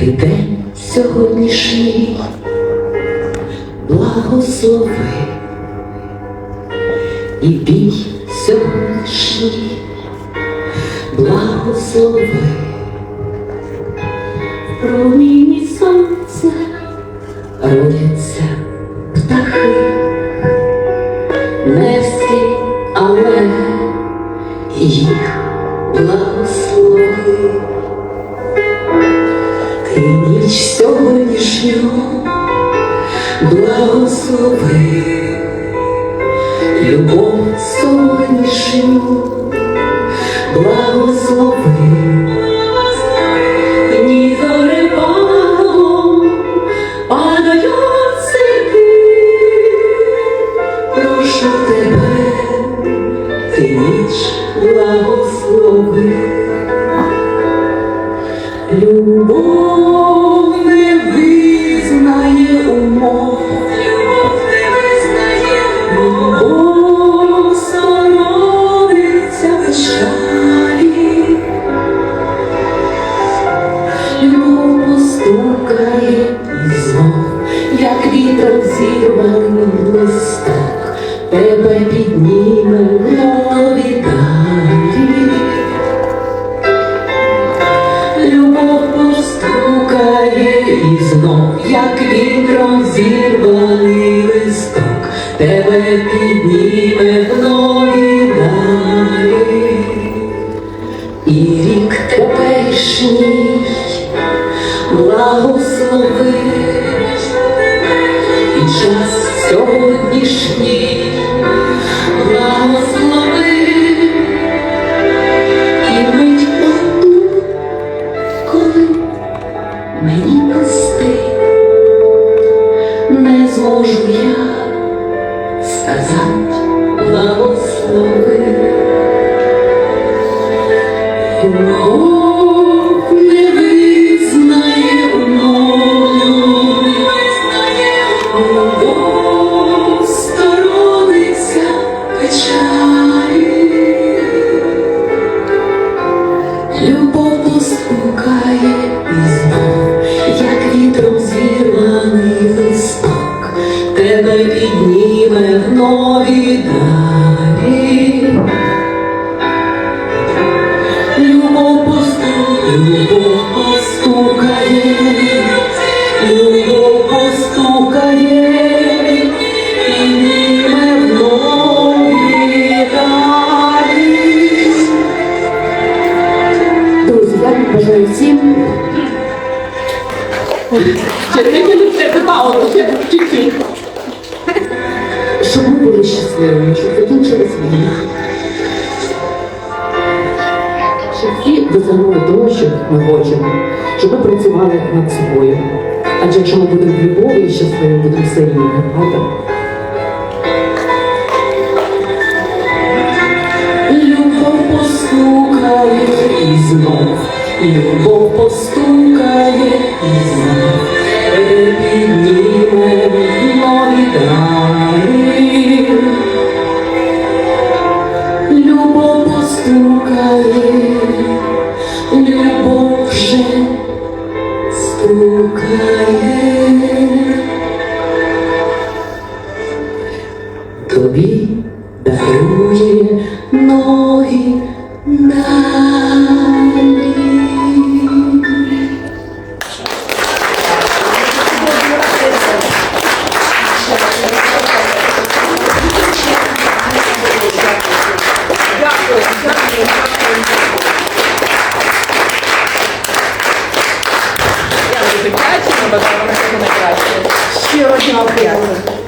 ти день сьогоднішній, благослови. І бій сьогоднішній, благослови. В проміні сонця родяться птахи, не всі, але їх благослови. Ніч сьогоднішню благослови, любов сьогоднішню благослови, ні гори вітер зірваний листок, тебе підніме і знов, як вітром зірваний листок, тебе підніме в я сказати благослови. Нові далі. Любов постукає, любов постукає, любов постукає, далі. Друзі, я бажаю всім. Щоб ми були щасливими, щоб закінчилась війна. Щоб всі досягнули того, що ми хочемо, щоб ми працювали над собою. Адже якщо ми будемо в любові і щасливі, будемо сильними, правда? Любов постукає і знов, любов постукає і знов, підніме нові. Любов вже стукає. Тобі дарує ноги далі. Бажаю всього найкращого. Щиро дякую.